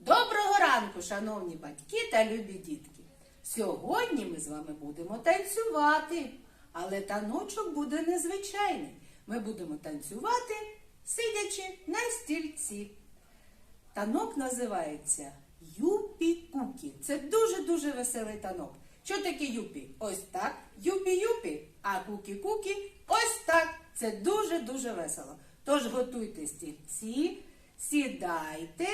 Доброго ранку, шановні батьки та любі дітки. Сьогодні ми з вами будемо танцювати, але таночок буде незвичайний. Ми будемо танцювати, сидячи на стільці. Танок називається Юпі-Кукі. Це дуже-дуже веселий танок. Що таке юпі? Ось так. Юпі-юпі, а кукі-кукі ось так. Це дуже-дуже весело. Тож готуйте стільці, сідайте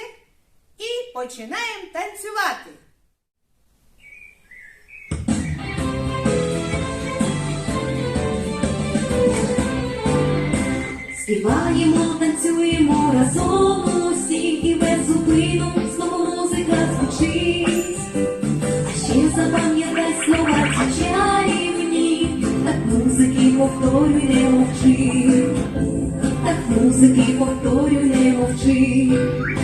і починаємо танцювати. Співаємо, танцюємо разом усі і без зупину знову музика звучить. А ще запам'ятай слова ці чарівні, так музики повторюй, не мовчи, так музики повторюй, не мовчи.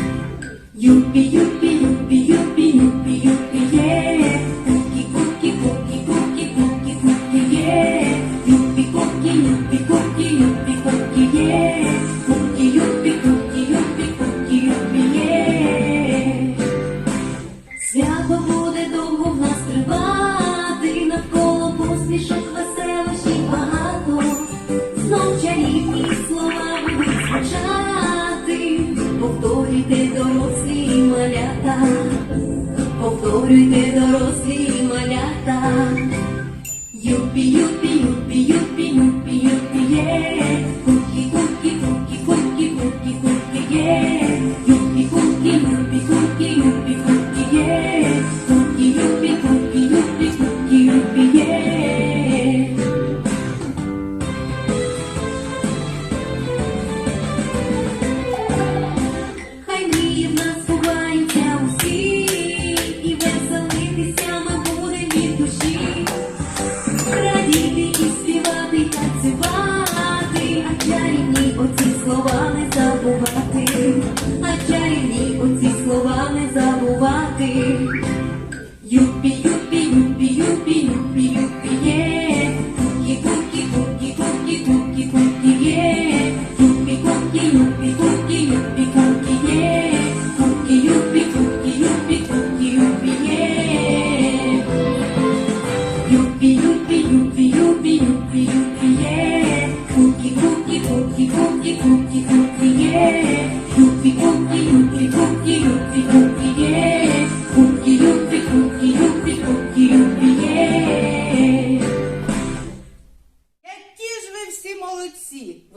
Юпі, юпі, юпі, юпі, юпі, юпі, є. Кукі, кукі, кукі, кукі, кукі, кукі, є. Юпі, кукі, юпі, кукі, юпі, кукі, є. Кукі, юпі, кукі, юпі, кукі, юпі, є. Свято буде довго в нас тривати, навколо посмішок веселощів багато, знов чарівні слова будуть звучати, Ömrü de darosti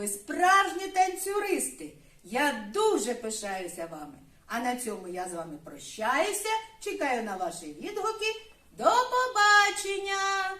Ви справжні танцюристи. Я дуже пишаюся вами. А на цьому я з вами прощаюся. Чекаю на ваші відгуки. До побачення!